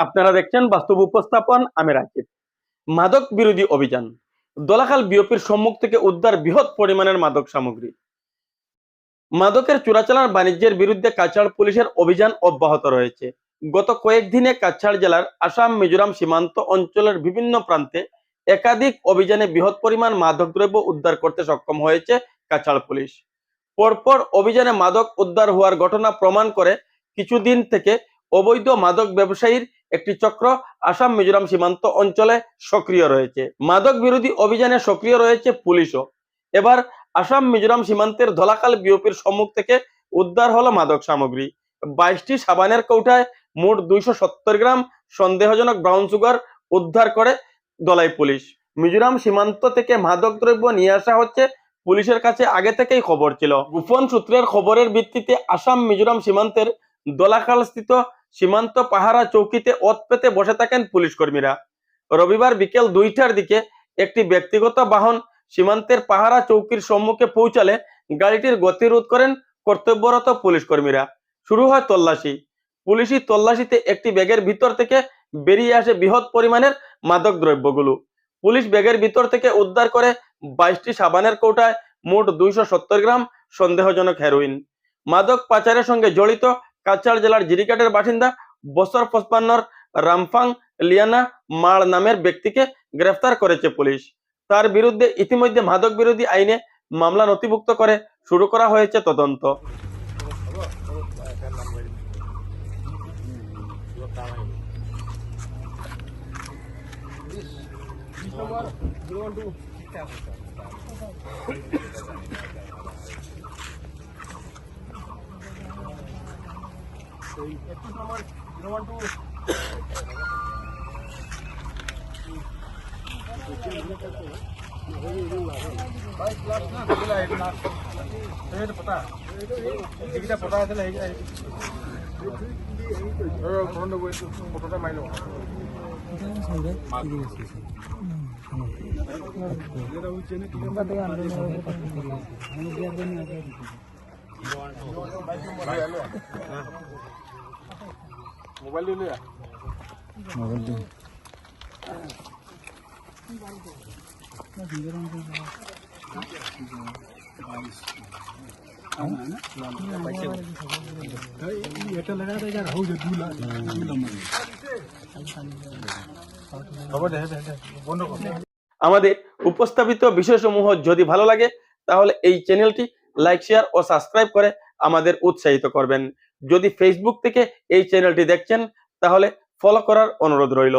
আপনারা দেখছেন বাস্তব উপস্থাপন, আমি রাকিব। মাদক বিরোধী অভিযান। দলাখাল বিওপির সম্মুখ থেকে উদ্ধার বৃহৎ পরিমাণের মাদক সামগ্রী। মাদকের চোরাচালান বাণিজ্যের বিরুদ্ধে কাছাড় পুলিশের অভিযান অব্যাহত রয়েছে। গত কয়েকদিনে কাছাড় জেলার আসাম, মিজোরাম সীমান্ত অঞ্চলের বিভিন্ন প্রান্তে একাধিক অভিযানে বৃহৎ পরিমাণ মাদকদ্রব্য উদ্ধার করতে সক্ষম হয়েছে কাছাড় পুলিশ। পরপর অভিযানে মাদক উদ্ধার হওয়ার ঘটনা প্রমাণ করে কিছুদিন থেকে অবৈধ মাদক ব্যবসায়ীর একটি চক্র আসাম মিজোরাম সীমান্ত অঞ্চলে সক্রিয় রয়েছে। মাদক বিরোধী অভিযানে সক্রিয় রয়েছে পুলিশও। এবার আসাম মিজোরাম সীমান্তের ধলাকাল বিওপির সম্মুখ থেকে উদ্ধার হলো মাদক সামগ্রী। বাইশটি সাবানের কৌটায় মোট দুইশো সত্তর গ্রাম সন্দেহজনক ব্রাউন সুগার উদ্ধার করে দলাই পুলিশ। মিজোরাম সীমান্ত থেকে মাদক দ্রব্য নিয়ে আসা হচ্ছে পুলিশের কাছে আগে থেকেই খবর ছিল। গোপন সূত্রের খবরের ভিত্তিতে আসাম মিজোরাম সীমান্তের দোলাখাল স্থিত সীমান্ত পাহারা চৌকিতে অত পেতে বসে থাকেন পুলিশ কর্মীরা রবিবার বিকেল দুইটার দিকে একটি ব্যক্তিগত বাহন সীমান্তের পাহারা চৌকির সম্মুখে পৌঁছালে গাড়িটির গতিরোধ করেন কর্তব্যরত পুলিশ কর্মীরা শুরু হয় তল্লাশি। পুলিশি তল্লাশিতে একটি ব্যাগের ভিতর থেকে বেরিয়ে আসে বৃহৎ পরিমাণের মাদক দ্রব্যগুলো পুলিশ ব্যাগের ভিতর থেকে উদ্ধার করে বাইশটি সাবানের কৌটায় মোট দুইশো সত্তর গ্রাম সন্দেহজনক হেরোইন। মাদক পাচারের সঙ্গে জড়িত কাছাড় জেলার জিরিকাটের বাসিন্দা বছর পঁচপান্নর রামফাং লিয়ানা মাল নামের ব্যক্তিকে গ্রেফতার করেছে পুলিশ। তার বিরুদ্ধে ইতিমধ্যে মাদক বিরোধী আইনে মামলা নথিভুক্ত করে শুরু করা হয়েছে তদন্ত। So you have to someone, you don't want to. যিকেইটা পতা আছিলে ফটোটা মাৰি ল'ব বাইক আমাদের উপস্থাপিত বিষয়সমূহ যদি ভালো লাগে তাহলে এই চ্যানেলটি লাইক শেয়ার ও সাবস্ক্রাইব করে আমাদের উৎসাহিত করবেন। যদি ফেসবুক থেকে এই চ্যানেলটি দেখছেন তাহলে ফলো করার অনুরোধ রইল।